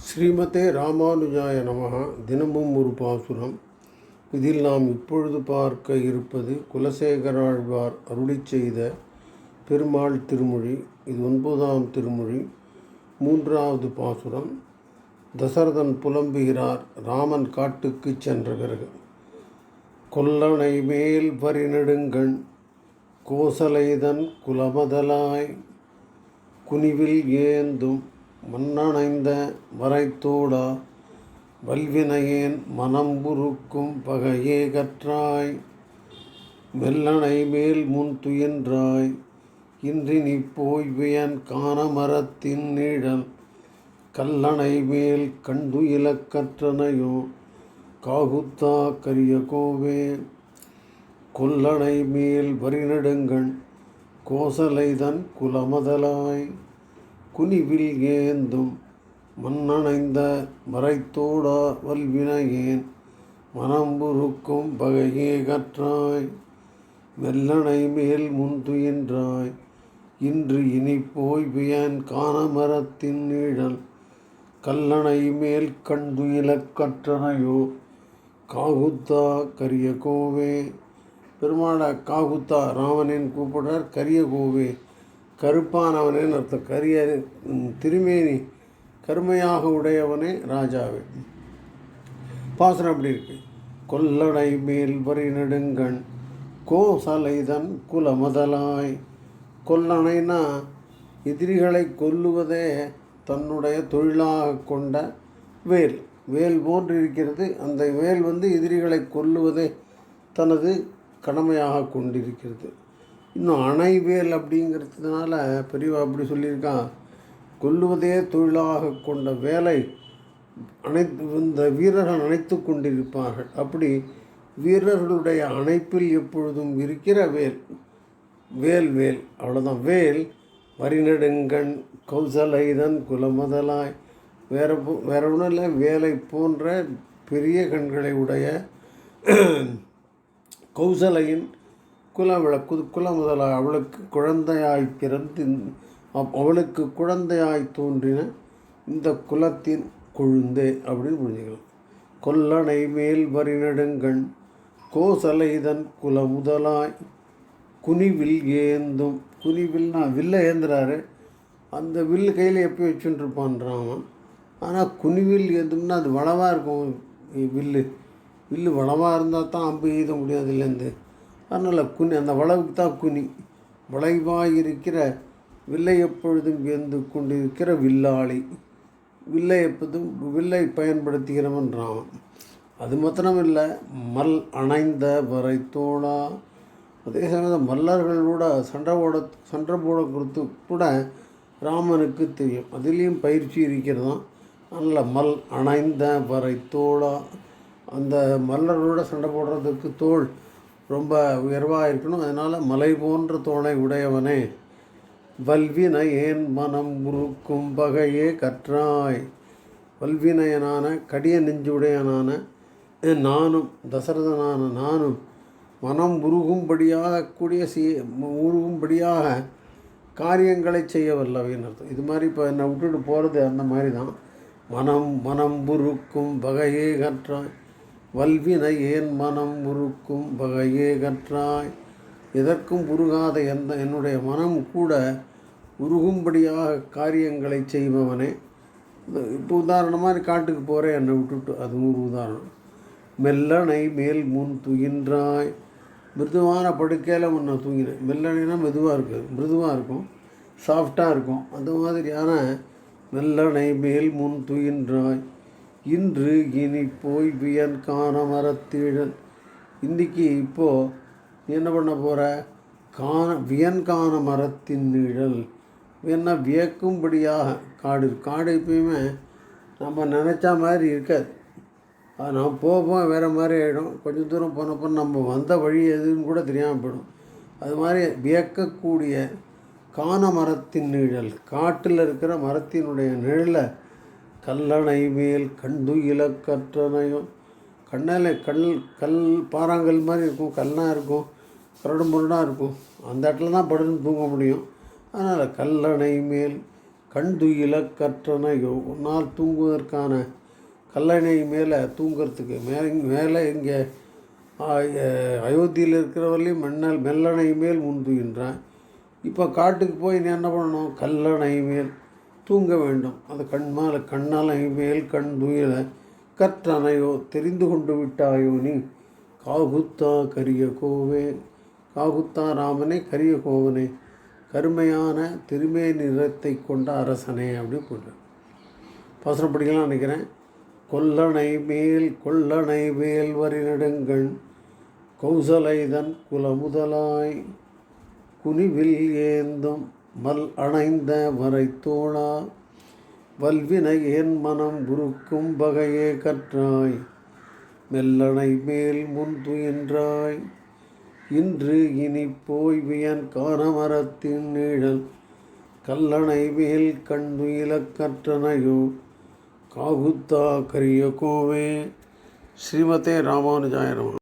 ஸ்ரீமதே ராமானுஜாய நமக தினமும் ஒரு பாசுரம். இதில் நாம் இப்பொழுது பார்க்க இருப்பது குலசேகராழ்வார் அருளிச் செய்த பெருமாள் திருமொழி. இது ஒன்பதாம் திருமொழி. மூன்றாவது பாசுரம். தசரதன் புலம்புகிறார் ராமன் காட்டுக்குச் சென்ற பிறகு. கொல்லனை மேல் பரிநெடுங்கண் கோசலைதன் குலமதலாய் குனிவில் ஏந்தும் மண்ணணைந்த மறைத்தோடா வல்வினையேன் மனம்புருக்கும் பகையே கற்றாய். மெல்லனை மேல் முன் துயின்றாய் இன்றி நீ போய் வியன் நீழல். கல்லணை மேல் கண்டுயிலக்கற்றனையோ காகுத்தா கரிய கோவே. கொல்லணை மேல் வரிநெடுங்கண் கோசலைதன் குலமதலாய். குனிவில் ஏந்தும் மண்ணணைந்த மறைத்தோடா வல்வினையேன். மனம்புருக்கும் பகையே கற்றாய். மெல்லனை மேல் முன் துயின்றாய் இன்று இனி போய் வியன் காணமரத்தின் நீழல். கல்லணை மேல் கண்டுயிலக் கற்றனையோ காகுத்தா கரிய கோவே காகுத்தா ராவனின் கூப்பிடுறார் கரிய கோவே கருப்பானவனேன்னு அர்த்தம். கரிய திருமேனி கருமையாக உடையவனே ராஜாவே. பாசனம் அப்படி இருக்கு. கொல்லடை மேல் வரி நெடுங்கண் கோசலைதன் குலமதலாய். கொல்லணைனா எதிரிகளை கொல்லுவதே தன்னுடைய தொழிலாக கொண்ட வேல். வேல் போன்று இருக்கிறது. அந்த வேல் வந்து எதிரிகளை கொல்லுவதே தனது கடமையாக கொண்டிருக்கிறது. இன்னும் அணைவேல் அப்படிங்கிறதுனால பெரியவா அப்படி சொல்லியிருக்கான். கொல்லுவதே தொழிலாக கொண்ட வேலை. அனைத்து இந்த வீரர்கள் அணைத்து கொண்டிருப்பார்கள். அப்படி வீரர்களுடைய அணைப்பில் எப்பொழுதும் இருக்கிற வேல் வேல் வேல். அவ்வளோதான் வேல் வரிநெடுங்கண் கௌசலைதன் குலமதலாய். வேற போ- வேற ஒன்றும் இல்லை. வேலை போன்ற பெரிய கண்களை உடைய கௌசலையின் குலவிள குது முதல அவளுக்கு குழந்தையாய் பிறந்து அவளுக்கு குழந்தையாய் தோன்றின இந்த குலத்தின் கொழுந்தே அப்படின்னு புரிஞ்சுக்கலாம். கொல்லணை மேல் வரிநெடுங்கண் கோசலைதன் குலமுதலாய் குனிவில் ஏந்தும். குனிவில்னா வில்ல ஏந்துறாரு. அந்த வில்லு கையில் எப்போ வச்சுட்டு இருப்பான் ஆனால் குனிவில் ஏந்தும்னா அது வளவாக இருக்கும். வில்லு வில்லு வளவாக இருந்தால் தான் அம்பு எய்த முடியாது இல்லைந்து அதனால் குனி அந்த வளவுக்கு தான் குனி. வளைவாக இருக்கிற வில்லை எப்பொழுதும் வியந்து கொண்டிருக்கிற வில்லாளி. வில்லை எப்போதும் வில்லை பயன்படுத்துகிறவன் ராமன். அது மாத்திரம் இல்லை மல் அணைந்த வரை தோழா அதே சமயம் மல்லர்களோட சண்டை போட சண்டை போட கொடுத்து கூட ராமனுக்கு தெரியும். அதுலேயும் பயிற்சி இருக்கிறதாம் அதனால் மல் அணைந்த வரை தோழா அந்த மல்லர்களோட சண்டை போடுறதுக்கு தோள் ரொம்ப உயர்வாக இருக்கணும். அதனால் மலை போன்ற தோணை உடையவனே வல்வினை ஏன் மனம் உருக்கும் பகையே கற்றாய். வல்வினையனான கடிய நெஞ்சுடையனான நானும் தசரதனான நானும் மனம் உருகும்படியாக கூடிய சீ உருகும்படியாக காரியங்களை செய்ய வல்லவைன்னு அர்த்தம். இது மாதிரி இப்போ என்னை விட்டுட்டு போகிறது அந்த மாதிரி தான். மனம் மனம் உருக்கும் வகையே கற்றாய். வல்வினை ஏன் மனம் உருக்கும் வகையே கற்றாய்? எதற்கும் உருகாத எந்த என்னுடைய மனம் கூட உருகும்படியாக காரியங்களை செய்பவனே. இப்போ உதாரணமாக காட்டுக்கு போகிறேன் என்னை விட்டுட்டு. அதுவும் ஒரு உதாரணம். மெல்லனை மேல் முன் துயின்றாய். மிருதுவான படுக்கையில் முன்ன தூங்கினேன். மெல்லனைனா மெதுவாக இருக்குது மிருதுவாக இருக்கும். சாஃப்டாக இருக்கும். அந்த மாதிரியான மெல்லனை மேல் முன் துயின்றாய். இன்று இனி போய் வியன் காணமரத்தீழன் இன்றைக்கி இப்போது நீ என்ன பண்ண போகிற காண வியன் காண மரத்தின் நிழல். வேணா வியக்கும்படியாக காடு காடு எப்பயுமே நம்ம நினச்ச மாதிரி இருக்காது. அது நம்ம போவோம் வேறு மாதிரி ஆகிடும் கொஞ்சம் தூரம் போனப்போ நம்ம வந்த வழி எதுன்னு கூட தெரியாமல் போயிடும். அது மாதிரி வியக்கக்கூடிய காண மரத்தின் நிழல். காட்டில் இருக்கிற மரத்தினுடைய நிழலை கல்லணை மேல் கண்டு கற்றனையும். கண்ணால் கல் கல் பாறாங்கல் மாதிரி இருக்கும் கல்லாக இருக்கும் கரடு முரடாக இருக்கும். அந்த இடத்துல தான் படுன்னு தூங்க முடியும். அதனால் கல்லணை மேல் கண்டுயில கற்றனையோ உன்னால் தூங்குவதற்கான கல்லணை மேலே தூங்கிறதுக்கு மேலே மேலே இங்கே அயோத்தியில் இருக்கிறவர்களையும் மென்னல் மெல்லணை மேல் முந்துகின்றான் இப்போ காட்டுக்கு போய் நீ என்ன பண்ணணும்? கல்லணை மேல் தூங்க வேண்டும். அந்த கண் மேலே கண்ணலை மேல் கண் துயில கற்றனையோ தெரிந்து கொண்டு விட்டாயோ நீ? காகுத்தா கரிய கோவே காகுத்தா ராமனே கரிய கோவனே கருமையான திருமே நிறத்தை கொண்ட அரசனே அப்படின்னு போட்டு பசனப்படிக்கலாம் நினைக்கிறேன். கொல்லணை மேல் கொல்லணை மேல் வரி நெடுங்கள் கௌசலைதன் குலமுதலாய் குனிவில் ஏந்தும் மல் அணைந்த வரை தோணா வல்வினை என் மனம் உருக்கும் வகையே கற்றாய். மெல்லணை மேல் முன் துயின்றாய். இன்று இனி போய் வியன் காணமரத்தின் நிழல் கல்லணை மேல் கண்துயிலக் கற்றனையோ காகுத்தா கரிய கோவே. ஸ்ரீமதே ராமானுஜாய நமः.